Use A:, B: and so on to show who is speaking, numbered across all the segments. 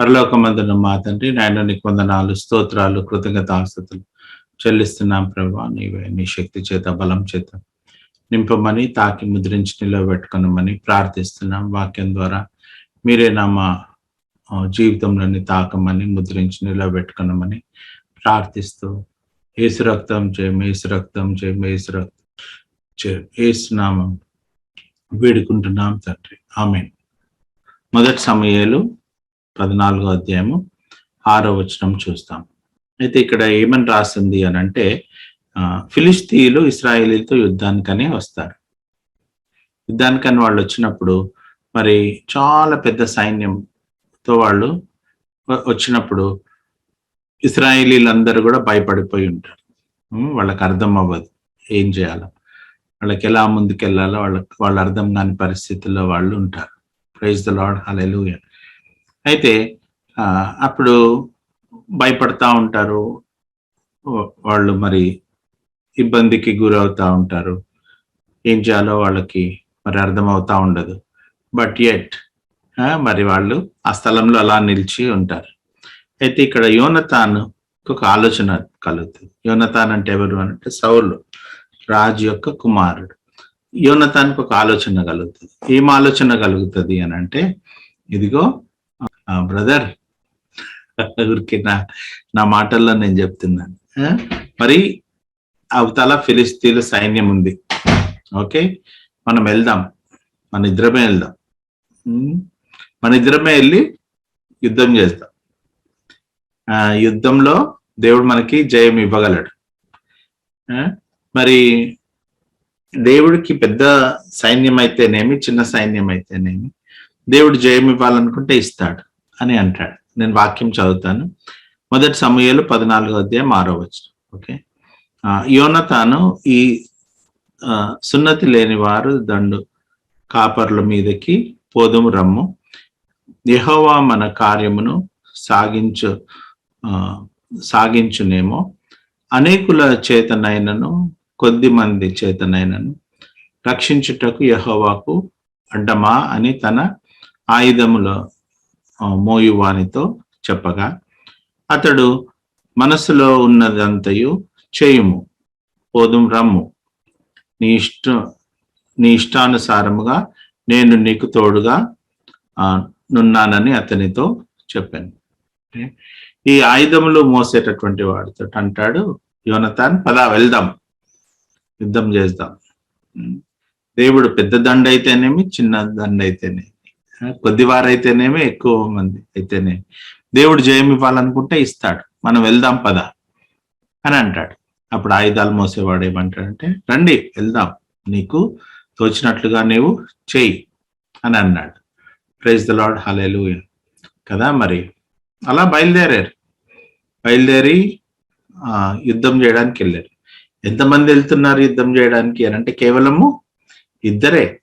A: పరలోకమందున మా తండ్రి నాయన నీకు వందనాలు స్తోత్రాలు కృతజ్ఞతాస్తుతులు. చెల్లిస్తున్నాం ప్రభా నీవే నీ శక్తి చేత బలం చేత. నింపమని తాకి ముద్రించి నిలబెట్టుకునమని ప్రార్థిస్తున్నాం. వాక్యం ద్వారా మీరే నా మా జీవితంలోని తాకమని ముద్రించి నిలబెట్టుకునమని ప్రార్థిస్తూ ఏసు రక్తం చేయం ఏసు రక్తం చేయం ఏసు రక్తం చేయం. ఏసు వేడుకుంటున్నాం తండ్రి. ఆమె మొదటి సమయాలు పద్నాలుగో అధ్యాయము ఆరో వచనం చూస్తాం. అయితే ఇక్కడ ఏమని రాస్తుంది అని అంటే ఫిలిస్తీన్లు ఫిలిస్తీయులు ఇస్రాయేలీలతో యుద్ధానికనే వస్తారు. యుద్ధానికని వాళ్ళు వచ్చినప్పుడు మరి చాలా పెద్ద సైన్యంతో వాళ్ళు వచ్చినప్పుడు ఇస్రాయేలీలందరూ కూడా భయపడిపోయి ఉంటారు. వాళ్ళకి అర్థం అవ్వదు ఏం చేయాలో. వాళ్ళకి ఎలా ముందుకెళ్ళాలో వాళ్ళకి వాళ్ళు అర్థం కాని పరిస్థితుల్లో వాళ్ళు ఉంటారు. ప్రైజ్ ద లాడ్ హలెలూయ అయితే అప్పుడు భయపడతా ఉంటారు. వాళ్ళు మరి ఇబ్బందికి గురవుతూ ఉంటారు. ఏం చేయాలో వాళ్ళకి మరి అర్థమవుతా ఉండదు. బట్ ఎట్ మరి వాళ్ళు ఆ స్థలంలో అలా నిలిచి ఉంటారు. అయితే ఇక్కడ యోనతాన్ ఒక ఆలోచన కలుగుతుంది. యోనతాన్ అంటే ఎవరు అంటే సౌలు రాజు యొక్క కుమారుడు. యోనతానికి ఒక ఆలోచన కలుగుతుంది. ఏం ఆలోచన కలుగుతుంది అని అంటే ఇదిగో బ్రదర్ ఊరికి నా నా మాటల్లో నేను చెప్తున్నాను మరి అవతల ఫిలిస్తీన్ల సైన్యం ఉంది. ఓకే? మనం వెళ్దాం. మన ఇద్దరమే వెళ్దాం. మన ఇద్దరమే వెళ్ళి యుద్ధం చేస్తాం. ఆ యుద్ధంలో దేవుడు మనకి జయం ఇవ్వగలడు. మరి దేవుడికి పెద్ద సైన్యం అయితేనేమి చిన్న సైన్యం అయితేనేమి దేవుడు జయం ఇవ్వాలనుకుంటే ఇస్తాడు. అని అంటాడు. నేను వాక్యం చదువుతాను. మొదటి సమయాలు పద్నాలుగో అధ్యాయం ఆరో వచ్చిన ఓకే? యోనతాను ఈ సున్నతి లేని వారు దండు కాపర్ల మీదకి పోదుము రమ్ము. యహోవా మన కార్యమును సాగించు సాగించునేమో. అనేకుల చేతనైనను కొద్ది మంది చేతనైనను రక్షించుటకు యహోవాకు అడ్డమా అని తన ఆయుధముల మోయువానితో చెప్పగా అతడు మనసులో ఉన్నదంతయు చేయుము పోదుం రమ్ము. నీ ఇష్ట నీ ఇష్టానుసారముగా నేను నీకు తోడుగా నున్నానని అతనితో చెప్పాను. ఈ ఆయుధములు మోసేటటువంటి వాడితో అంటాడు యోనతాన్ పద వెళ్దాం. యుద్ధం చేద్దాం. దేవుడు పెద్ద దండ అయితేనేమి చిన్న దండ అయితేనేమి కొద్దివారైతేనేమి ఎక్కువ మంది అయితేనే. దేవుడు జయం ఇవ్వాలనుకుంటే ఇస్తాడు. మనం వెళ్దాం పద అని అంటాడు. అప్పుడు ఆయుధాలు మోసేవాడు ఏమంటాడంటే రండి వెళ్దాం. నీకు తోచినట్లుగా నీవు చెయ్యి అని అన్నాడు. ప్రైజ్ ద లాడ్ హలేలు కదా మరి? అలా బయలుదేరారు. బయలుదేరి ఆ, యుద్ధం చేయడానికి వెళ్ళారు. ఎంతమంది వెళ్తున్నారు యుద్ధం చేయడానికి అని అంటే కేవలము ఇద్దరే.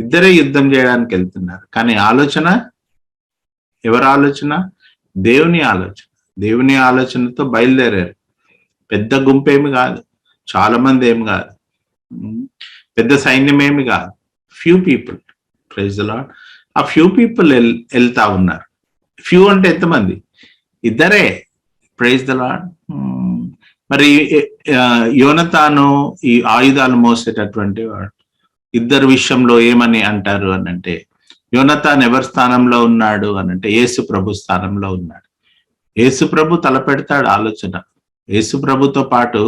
A: ఇద్దరే యుద్ధం చేయడానికి వెళ్తున్నారు. కానీ ఆలోచన ఎవరి ఆలోచన? దేవుని ఆలోచన. దేవుని ఆలోచనతో బయలుదేరారు. పెద్ద గుంపేమి కాదు. చాలా మంది ఏమి కాదు. పెద్ద సైన్యం ఏమి కాదు. ఫ్యూ పీపుల్ ప్రైజ్ లాడ్ ఆ ఫ్యూ పీపుల్ వెళ్తా ఉన్నారు. ఫ్యూ అంటే ఎంతమంది? ఇద్దరే. ప్రైజ్ ద లాడ్ మరి యోనతాను ఈ ఆయుధాలు మోసేటటువంటి వాడు. ఇద్దరు విషయంలో ఏమని అంటారు అని అంటే యోనతాన్ ఎవరి స్థానంలో ఉన్నాడు అని అంటే యేసు ప్రభు స్థానంలో ఉన్నాడు. యేసు ప్రభు తలపెడతాడు ఆలోచన. యేసు ప్రభుతో పాటు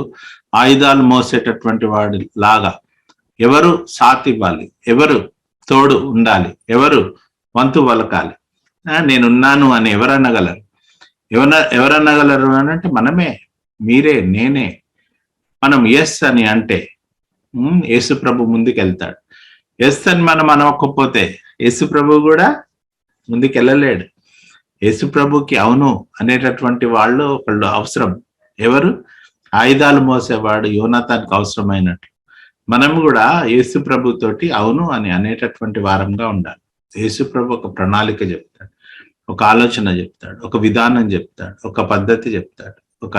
A: ఆయుధాలు మోసేటటువంటి వాడు లాగా ఎవరు సాత్ ఇవ్వాలి? ఎవరు తోడు ఉండాలి? ఎవరు వంతు వలకాలి? నేనున్నాను అని ఎవరనగలరు? ఎవర ఎవరనగలరు అని అంటే మనమే మీరే నేనే. మనం ఎస్ అని అంటే యేసు ప్రభు ముందుకు వెళ్తాడు ఎస్ అని మనం అనకపోతే యేసు ప్రభు కూడా ముందుకు వెళ్ళలేడు యేసు ప్రభుకి అవును అనేటటువంటి వాళ్ళు ఒకళ్ళు అవసరం. ఎవరు? ఆయుధాలు మోసేవాడు యోనాథానికి అవసరమైనట్లు మనం కూడా యేసు తోటి అవును అని అనేటటువంటి వారంగా ఉండాలి. యేసు ప్రభు ఒక ప్రణాళిక చెప్తాడు. ఒక ఆలోచన చెప్తాడు. ఒక విధానం చెప్తాడు. ఒక పద్ధతి చెప్తాడు. ఒక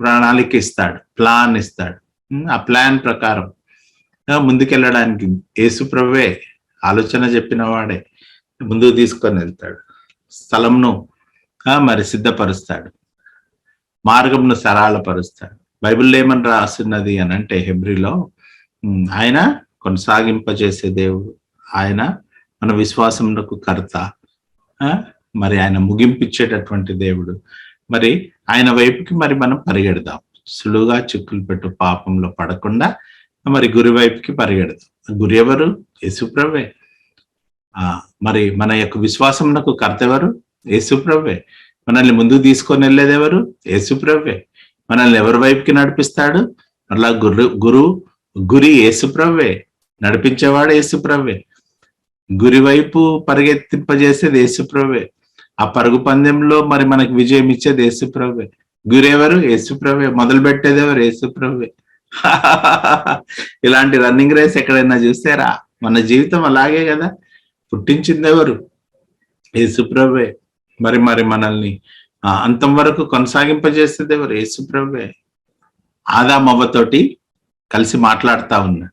A: ప్రణాళిక ఇస్తాడు. ప్లాన్ ఇస్తాడు. ఆ ప్లాన్ ప్రకారం. ఆ, ముందుకెళ్ళడానికి యేసుప్రభే ఆలోచన చెప్పిన వాడే. ముందుకు తీసుకొని వెళ్తాడు. స్థలంను ఆ, మరి సిద్ధపరుస్తాడు. మార్గంను సరళపరుస్తాడు. బైబిల్లో ఏమని రాస్తున్నది అని అంటే హెబ్రిలో ఆయన కొనసాగింపజేసే దేవుడు. ఆయన మన విశ్వాసమునకు కర్త. ఆ, మరి ఆయన ముగింపిచ్చేటటువంటి దేవుడు. మరి ఆయన వైపుకి మరి మనం పరిగెడదాం. సులువుగా చిక్కులు పెట్టు పాపంలో పడకుండా మరి గురి వైపుకి పరిగెడదు గురి ఎవరు? యేసుప్రవ్వే ఆ మరి మన యొక్క విశ్వాసమునకు కర్త ఎవరు? యేసుప్రభే మనల్ని ముందుకు తీసుకొని వెళ్ళేది ఎవరు? యేసుప్రవ్వే మనల్ని ఎవరి వైపుకి నడిపిస్తాడు? మరలా గురు గురు గురి యేసుప్రవ్వే నడిపించేవాడు యేసుప్రవ్వే గురి వైపు పరిగెత్తింపజేసేది యేసుప్రవ్వే ఆ పరుగు పందెంలో మరి మనకు విజయం ఇచ్చేది యేసుప్రవ్వే గురేవరు? యేసుప్రభే. మొదలు పెట్టేదెవరు యేసుప్రభే. ఇలాంటి రన్నింగ్ రేస్ ఎక్కడైనా చూసారా? మన జీవితం అలాగే కదా. పుట్టించింది ఎవరు యేసుప్రభే. మరి మరి మనల్ని అంతం వరకు కొనసాగింపజేసేది ఎవరు యేసుప్రభే ఆదామవ్వతోటి కలిసి మాట్లాడుతా ఉన్నాడు.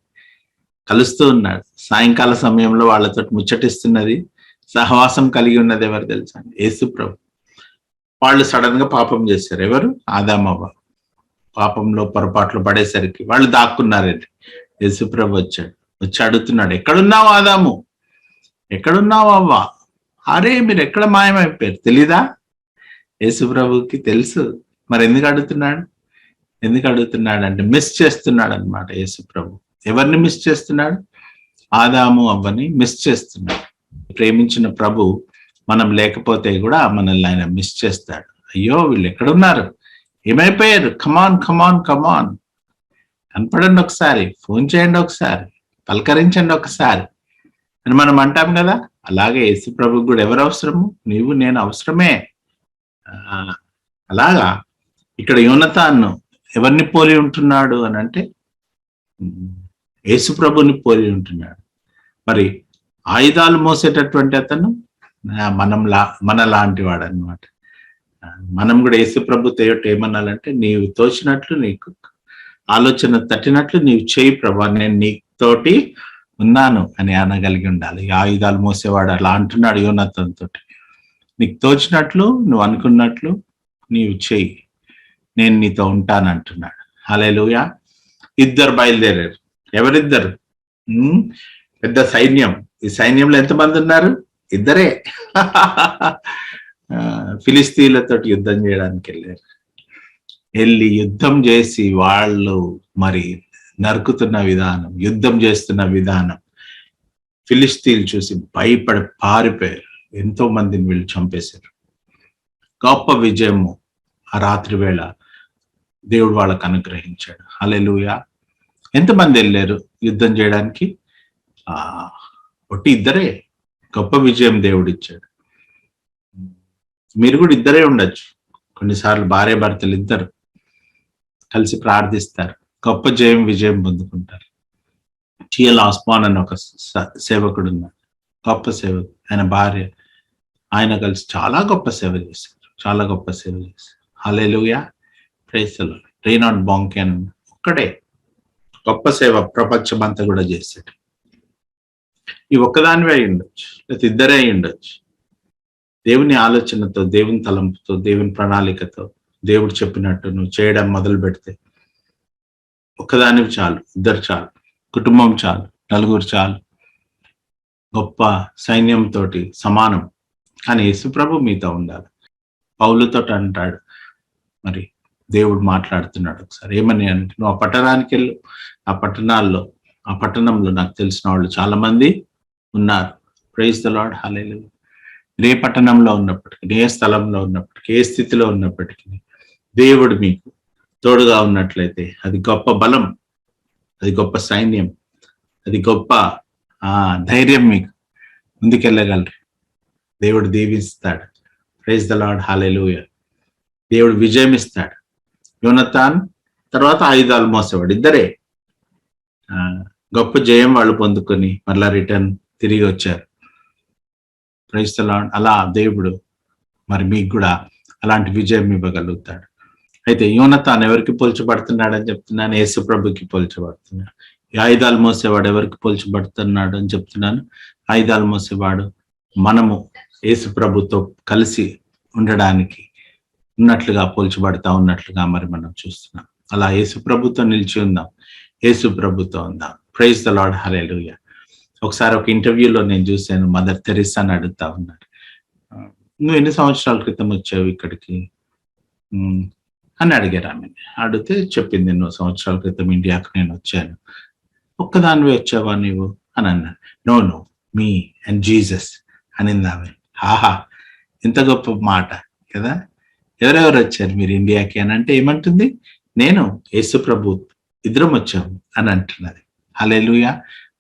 A: కలుస్తూ ఉన్నాడు. సాయంకాల సమయంలో వాళ్ళతో ముచ్చటిస్తున్నది సహవాసం కలిగి ఉన్నది ఎవరు తెలుసా? యేసుప్రభు. వాళ్ళు సడన్గా పాపం చేశారు. ఎవరు? ఆదామవ్వ పాపంలో పొరపాట్లు పడేసరికి వాళ్ళు దాక్కున్నారండి. యశుప్రభు వచ్చాడు. వచ్చి అడుగుతున్నాడు ఎక్కడున్నావు ఆదాము? ఎక్కడున్నావు అవ్వ? అరే మీరు ఎక్కడ మాయమైపోయారు? తెలీదా? యేసుప్రభుకి తెలుసు. మరి ఎందుకు అడుగుతున్నాడు? ఎందుకు అడుగుతున్నాడు అంటే మిస్ చేస్తున్నాడు అనమాట యేసుప్రభు. ఎవరిని మిస్ చేస్తున్నాడు? ఆదాము అవ్వని మిస్ చేస్తున్నాడు. ప్రేమించిన ప్రభు మనం లేకపోతే కూడా మనల్ని ఆయన మిస్ చేస్తాడు. అయ్యో వీళ్ళు ఎక్కడున్నారు? ఏమైపోయారు? కమాన్ కమాన్ కమాన్ కనపడండి ఒకసారి ఫోన్ చేయండి ఒకసారి పలకరించండి ఒకసారి. అని మనం అంటాం కదా అలాగే యేసు ప్రభు కూడా ఎవరు అవసరము? నీవు నేను అవసరమే. అలాగా ఇక్కడ యోనతాన్ను ఎవరిని పోలి ఉంటున్నాడు అని అంటే యేసు ప్రభుని పోలి ఉంటున్నాడు. మరి ఆయుధాలు మోసేటటువంటి అతను ఆ, మనం లా మన లాంటి వాడు అనమాట మనం కూడా యేసు ప్రభు తేయట ఏమనాలంటే నీవు తోచినట్లు నీకు ఆలోచన తట్టినట్లు నీవు చేయి ప్రభా నేను నీతోటి ఉన్నాను అని అనగలిగి ఉండాలి. ఈ ఆయుధాలు మోసేవాడు అలా అంటున్నాడు యోనతన్ తోటి. నీకు తోచినట్లు నువ్వు అనుకున్నట్లు నీవు చేయి. నేను నీతో ఉంటాను అంటున్నాడు హలేలుయా ఇద్దరు బయలుదేరారు. ఎవరిద్దరు? ఉమ్, పెద్ద సైన్యం. ఈ సైన్యంలో ఎంతమంది ఉన్నారు? ఇద్దరే. ఫిలిస్తీన్లతో యుద్ధం చేయడానికి వెళ్ళారు. వెళ్ళి యుద్ధం చేసి వాళ్ళు మరి నరుకుతున్న విధానం యుద్ధం చేస్తున్న విధానం ఫిలిస్తీన్లు చూసి భయపడి పారిపోయారు. ఎంతో మందిని వీళ్ళు చంపేశారు. గొప్ప విజయము ఆ రాత్రి వేళ దేవుడు వాళ్ళకు అనుగ్రహించాడు. అలెలుయా ఎంతమంది వెళ్ళారు యుద్ధం చేయడానికి? ఆ ఒట్టి ఇద్దరే. గొప్ప విజయం దేవుడు ఇచ్చాడు మీరు కూడా ఇద్దరే ఉండొచ్చు. కొన్నిసార్లు భార్య భర్తలు ఇద్దరు కలిసి ప్రార్థిస్తారు. గొప్ప జయం విజయం పొందుకుంటారు. టిఎల్ ఆస్మాన్ అని ఒక స- సేవకుడు ఉన్నాడు. గొప్ప సేవకుడు. ఆయన భార్య. ఆయన కలిసి చాలా గొప్ప సేవ చేశారు. చాలా గొప్ప సేవ చేశారు. హలేలుయా ప్రేసలు రేనాడ్ అని ఒక్కడే. గొప్ప సేవ ప్రపంచమంతా కూడా చేశాడు. ఈ ఒక్కదానివే అయి ఉండొచ్చు. లేకపోతే ఇద్దరే అయి ఉండొచ్చు. దేవుని ఆలోచనతో దేవుని తలంపుతో దేవుని ప్రణాళికతో దేవుడు చెప్పినట్టు నువ్వు చేయడం మొదలు పెడితే ఒక్కదానివి చాలు. ఇద్దరు చాలు. కుటుంబం చాలు. నలుగురు చాలు. గొప్ప సైన్యంతో సమానం. కానీ యేసుప్రభు మీతో ఉండాలి. పౌలతో అంటాడు. మరి దేవుడు మాట్లాడుతున్నాడు ఒకసారి. ఏమని అంటే నువ్వు ఆ పట్టణానికి వెళ్ళు. ఆ పట్టణాల్లో ఆ పట్టణంలో నాకు తెలిసిన వాళ్ళు చాలా మంది ఉన్నారు. ప్రైజ్ ద లాడ్ హాలేలు ఏ పట్టణంలో ఉన్నప్పటికీ ఏ స్థలంలో ఉన్నప్పటికీ ఏ స్థితిలో ఉన్నప్పటికీ దేవుడు మీకు తోడుగా ఉన్నట్లయితే అది గొప్ప బలం అది గొప్ప సైన్యం అది గొప్ప ఆ ధైర్యం మీకు ముందుకెళ్ళగలరు. దేవుడు దీవిస్తాడు. ప్రైజ్ ద లాడ్ హాలేలుయ దేవుడు విజయం ఇస్తాడు యోనతాన్ తర్వాత ఆయుధాలు మోసేవాడు. ఇద్దరే గొప్ప జయం వాళ్ళు పొందుకొని మళ్ళా రిటర్న్ తిరిగి వచ్చారు. క్రైస్తలా అలా దేవుడు మరి మీకు కూడా అలాంటి విజయం ఇవ్వగలుగుతాడు. అయితే యోనతాన్ ఎవరికి పోల్చబడుతున్నాడని చెప్తున్నాను? యేసుప్రభుకి పోల్చబడుతున్నాడు. ఈ ఆయుధాలు మోసేవాడు ఎవరికి పోల్చబడుతున్నాడు అని చెప్తున్నాను? ఆయుధాలు మోసేవాడు మనము యేసుప్రభుతో కలిసి ఉండడానికి ఉన్నట్లుగా పోల్చబడతా ఉన్నట్లుగా మరి మనం చూస్తున్నాం. అలా యేసుప్రభుతో నిలిచి ఉందాం. యేసు ప్రభుతో ఉందాం. ప్రైజ్ ద లాడ్ హలేలుయ ఒకసారి ఒక ఇంటర్వ్యూలో నేను చూశాను మదర్ తెరిసా అని అడుగుతా ఉన్నాడు నువ్వు ఎన్ని సంవత్సరాల క్రితం వచ్చావు ఇక్కడికి? అని అడిగారు ఆమె. అడిగితే చెప్పింది ఎన్నో సంవత్సరాల క్రితం ఇండియాకు నేను వచ్చాను. ఒక్కదానివే వచ్చావా నీవు? అని అన్నాడు. No no me and Jesus అనింది ఆమె. ఆహా ఇంత గొప్ప మాట కదా? ఎవరెవరు వచ్చారు మీరు ఇండియాకి? అని అంటే ఏమంటుంది? నేను యేసు ప్రభు ఇద్దరం వచ్చాము అని అంటున్నది. హలేలుయ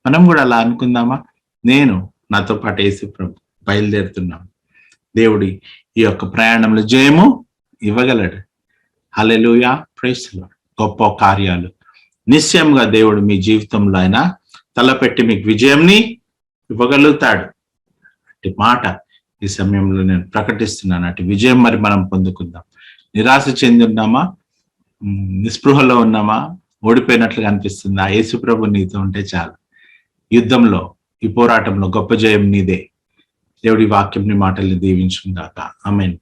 A: మనం కూడా అలా అనుకుందామా? నేను నాతో పాటు వేసి ప్రభు బయలుదేరుతున్నాం. దేవుడి ఈ యొక్క ప్రయాణంలో జయము ఇవ్వగలడు. హల్లెలూయా. ప్రైస్ గొప్ప కార్యాలు. నిశ్చయంగా దేవుడు మీ జీవితంలో అయినా తలపెట్టి మీకు విజయంని ఇవ్వగలుగుతాడు. అంటే మాట ఈ సమయంలో నేను ప్రకటిస్తున్నాను. అటు విజయం మరి మనం పొందుకుందాం. నిరాశ చెంది ఉన్నామా? నిస్పృహలో ఉన్నామా? ఓడిపోయినట్లుగా అనిపిస్తుందా. యేసు యేసుప్రభు నీతో ఉంటే చాలు. యుద్ధంలో ఈ పోరాటంలో గొప్ప జయం నీదే. దేవుడి వాక్యంని మాటల్ని దీవించుకుందాక ఆమెన్.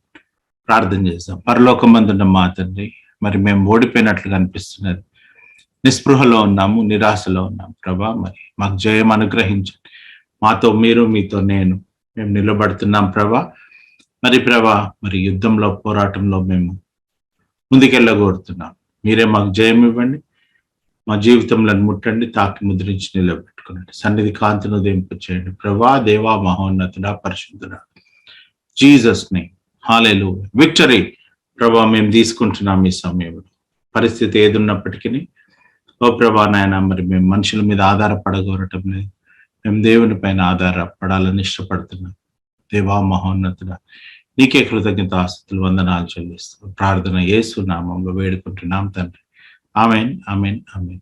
A: ప్రార్థన చేస్తాం పరలోకం మందున్న మా తండ్రి మరి మేము ఓడిపోయినట్లుగా అనిపిస్తున్నది. నిస్పృహలో ఉన్నాము నిరాశలో ఉన్నాము ప్రభా మరి మాకు జయం అనుగ్రహించండి. మాతో మీరు మీతో నేను మేము నిలబడుతున్నాం ప్రభా. మరి ప్రభా మరి యుద్ధంలో పోరాటంలో మేము ముందుకెళ్ళగోరుతున్నాం. మీరే మాకు జయం ఇవ్వండి. మా జీవితంలో ముట్టండి తాకి ముద్రించి నిలబెట్టుకునండి. సన్నిధి కాంతిని ఉదయింపు చేయండి ప్రభా దేవా మహోన్నతుడా పరిశుద్ధుడా. జీసస్ని హాలేలు విక్టరీ ప్రభా మేము తీసుకుంటున్నాం ఈ సమయంలో. పరిస్థితి ఏదున్నప్పటికీ ఓ ప్రభా నాయన మరి మేము మనుషుల మీద ఆధారపడగోరటం లేదు. మేము దేవుని పైన ఆధారపడాలని ఇష్టపడుతున్నాం. దేవా మహోన్నతుడా నీకే కృతజ్ఞత ఆస్తులు వందనాలు చెల్లిస్తాం ప్రార్థన యేసు నామంలో వేడుకుంటున్నాం తండ్రి. Amen amen amen